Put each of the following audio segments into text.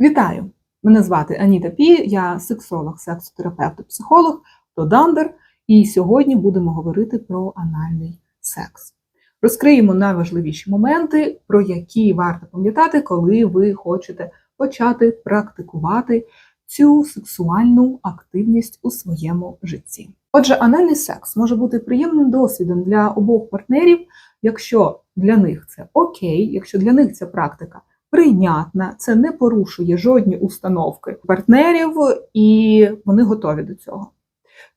Вітаю! Мене звати Аніта Пі, я сексолог, сексотерапевт психолог Тодандер, і сьогодні будемо говорити про анальний секс. Розкриємо найважливіші моменти, про які варто пам'ятати, коли ви хочете почати практикувати цю сексуальну активність у своєму житті. Отже, анальний секс може бути приємним досвідом для обох партнерів, якщо для них це окей, якщо для них ця практика прийнятна, це не порушує жодні установки партнерів, і вони готові до цього.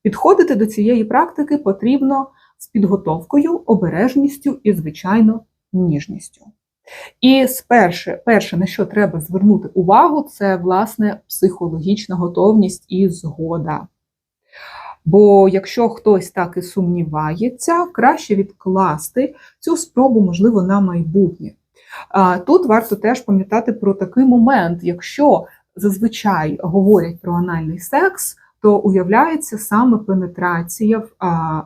Підходити до цієї практики потрібно з підготовкою, обережністю і, звичайно, ніжністю. І сперше, перше, на що треба звернути увагу, це власне психологічна готовність і згода. Бо якщо хтось так і сумнівається, краще відкласти цю спробу, можливо, на майбутнє. Тут варто теж пам'ятати про такий момент, якщо зазвичай говорять про анальний секс, то уявляється саме пенетрація в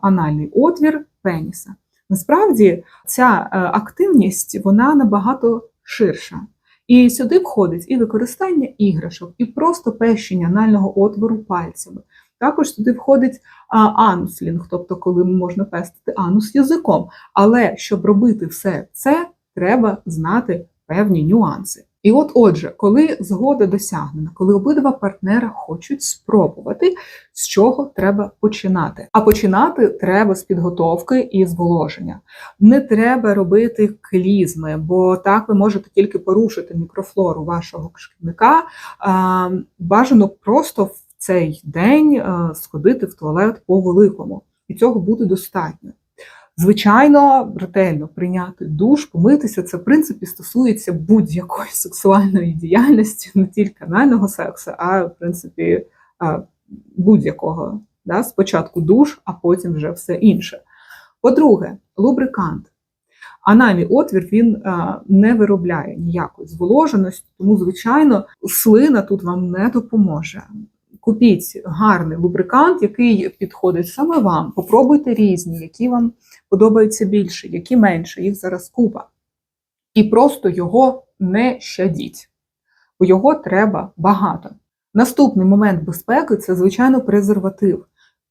анальний отвір пеніса. Насправді ця е, активність вона набагато ширша. І сюди входить і використання іграшок, і просто пещення анального отвору пальцями. Також сюди входить ануслінг, тобто коли можна пестити анус язиком. Але щоб робити все це, треба знати певні нюанси. І от, отже, коли згода досягнена, коли обидва партнера хочуть спробувати, з чого треба починати. А починати треба з підготовки і зволоження. Не треба робити клізми, бо так ви можете тільки порушити мікрофлору вашого кишківника. Бажано просто в цей день сходити в туалет по великому, і цього буде достатньо. Звичайно, ретельно прийняти душ, помитися це в принципі стосується будь-якої сексуальної діяльності, не тільки анального сексу, а в принципі будь-якого. Да? Спочатку душ, а потім вже все інше. По-друге, лубрикант. Анальний отвір він не виробляє ніякої зволоженості, тому, звичайно, слина тут вам не допоможе. Купіть гарний лубрикант, який підходить саме вам. Попробуйте різні, які вам подобаються більше, які менше, їх зараз купа. І просто його не щадіть, бо його треба багато. Наступний момент безпеки це, звичайно, презерватив.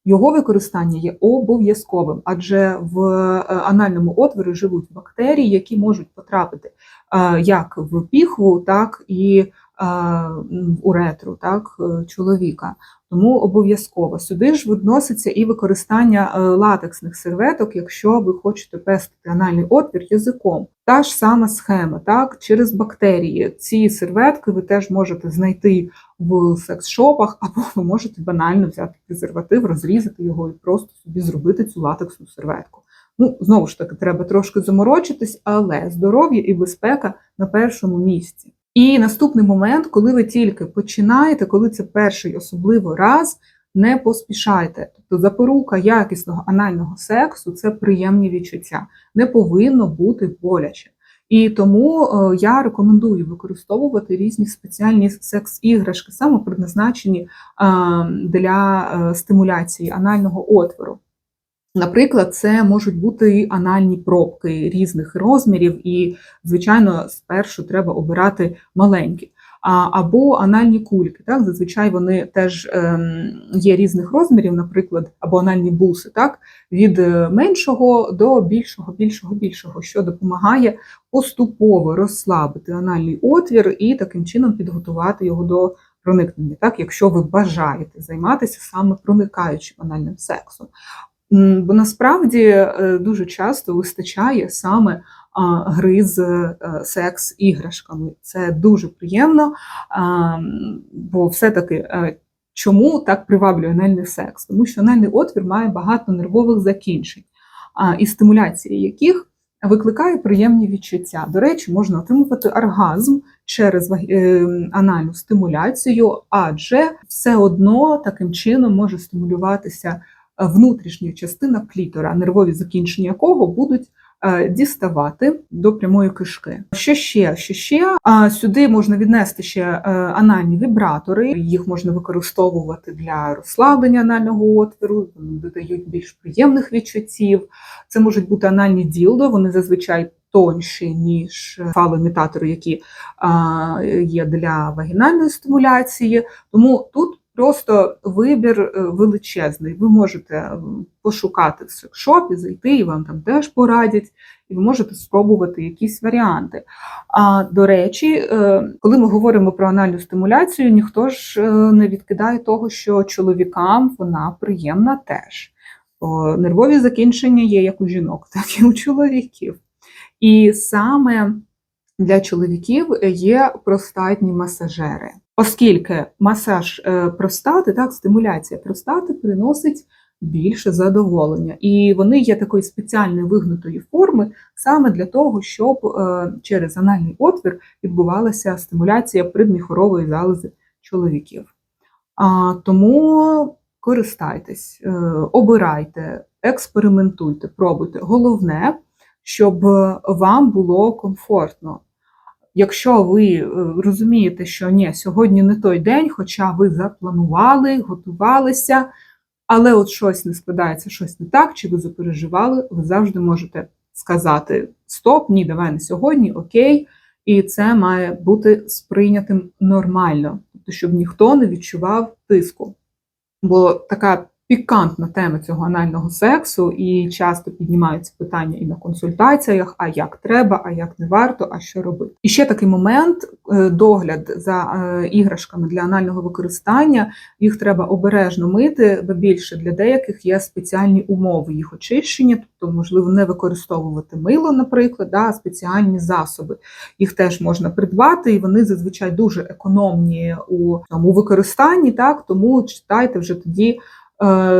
Його використання є обов'язковим, адже в е, анальному отворі живуть бактерії, які можуть потрапити е, як в піхву, так і в уретру так, е, чоловіка. Тому обов'язково сюди ж відноситься і використання е, латексних серветок, якщо ви хочете пестити анальний отвір язиком. Та ж сама схема, так, через бактерії. Ці серветки ви теж можете знайти в секс-шопах, або ви можете банально взяти презерватив, розрізати його і просто собі зробити цю латексну серветку. Ну, знову ж таки, треба трошки заморочитись, але здоров'я і безпека на першому місці. І наступний момент, коли ви тільки починаєте, коли це перший особливо раз, не поспішайте. Тобто запорука якісного анального сексу це приємні відчуття, не повинно бути боляче. І тому е, я рекомендую використовувати різні спеціальні секс-іграшки, саме призначені е, для е, стимуляції анального отвору. Наприклад, це можуть бути анальні пробки різних розмірів, і, звичайно, спершу треба обирати маленькі. Або анальні кульки. Так? Зазвичай вони теж ем, є різних розмірів, наприклад, або анальні буси, так? від е, меншого до більшого, більшого, більшого, що допомагає поступово розслабити анальний отвір і таким чином підготувати його до проникнення, так? якщо ви бажаєте займатися саме проникаючим анальним сексом. Бо насправді е, дуже часто вистачає саме гри з е, секс-іграшками. Це дуже приємно, бо все-таки е, чому так приваблює анальний секс? Тому що анальний отвір має багато нервових закінчень, і стимуляція яких викликає приємні відчуття. До речі, можна отримувати оргазм через анальну стимуляцію, адже все одно таким чином може стимулюватися внутрішня частина клітора, нервові закінчення якого будуть е, діставати до прямої кишки. Що ще? Що ще? Сюди можна віднести ще е, анальні вібратори, їх можна використовувати для розслаблення анального отвору, вони додають більш приємних відчуттів. Це можуть бути анальні ділдо, вони зазвичай тонші, ніж фалоімітатори, які є для вагінальної стимуляції. Тому тут просто вибір е, величезний. Ви можете пошукати в секшопі, зайти, і вам там теж порадять, і ви можете спробувати якісь варіанти. А до речі, е, коли ми говоримо про анальну стимуляцію, ніхто ж е, не відкидає того, що чоловікам вона приємна теж. Бо нервові закінчення є як у жінок, так і у чоловіків. І саме для чоловіків є простатні масажери, оскільки масаж е, простати, так, стимуляція простати приносить більше задоволення. І вони є такої спеціальної вигнутої форми саме для того, щоб е, через анальний отвір відбувалася стимуляція предміхорової залози чоловіків. А, Тому користайтесь, е, обирайте, експериментуйте, пробуйте. Головне, щоб вам було комфортно. Якщо ви е, розумієте, що ні, сьогодні не той день, хоча ви запланували, готувалися, але от щось не складається, щось не так, чи ви запереживали, ви завжди можете сказати: Стоп, ні, давай не сьогодні, окей. І це має бути сприйнятим нормально, тобто, щоб ніхто не відчував тиску. Бо така пікантна тема цього анального сексу, і часто піднімаються питання і на консультаціях: а як треба, а як не варто, а що робити. І ще такий момент: е, догляд за е, іграшками для анального використання. Їх треба обережно мити, бо більше для деяких є спеціальні умови їх очищення, тобто, можливо, не використовувати мило, наприклад, а спеціальні засоби. Їх теж можна придбати, і вони зазвичай дуже економні у тому використанні, так тому читайте вже тоді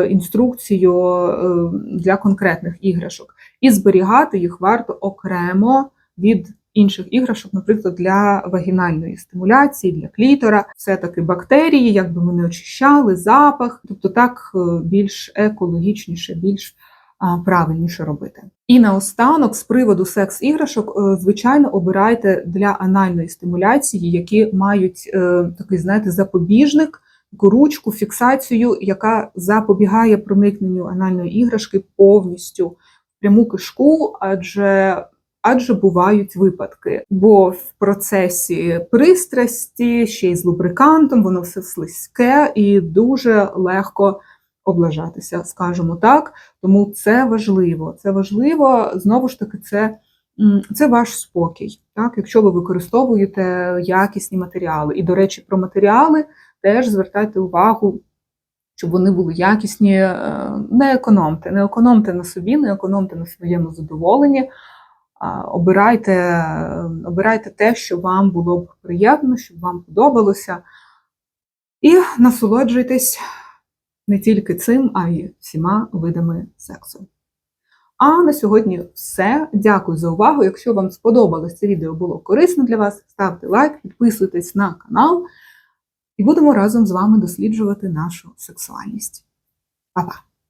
інструкцію е, для конкретних іграшок. І зберігати їх варто окремо від інших іграшок, наприклад, для вагінальної стимуляції, для клітора. Все-таки бактерії, як би ми не очищали, запах, тобто так е, більш екологічніше, більш правильніше робити. І наостанок, з приводу секс-іграшок, е, звичайно, обирайте для анальної стимуляції, які мають е, такий, знаєте, запобіжник, ручку, фіксацію, яка запобігає проникненню анальної іграшки повністю в пряму кишку, адже. Адже бувають випадки, бо в процесі пристрасті, ще й з лубрикантом, воно все слизьке і дуже легко облажатися, скажімо так. Тому це важливо. Це важливо, знову ж таки, це, це ваш спокій, так? якщо ви використовуєте якісні матеріали. І, до речі, про матеріали теж звертайте увагу, щоб вони були якісні, е, не економте, не економте на собі, не економте на своєму задоволенні. Обирайте, обирайте те, що вам було б приємно, щоб вам подобалося. І насолоджуйтесь не тільки цим, а й всіма видами сексу. А на сьогодні все. Дякую за увагу. Якщо вам сподобалось це відео було корисно для вас, ставте лайк, підписуйтесь на канал, і будемо разом з вами досліджувати нашу сексуальність. Па-па!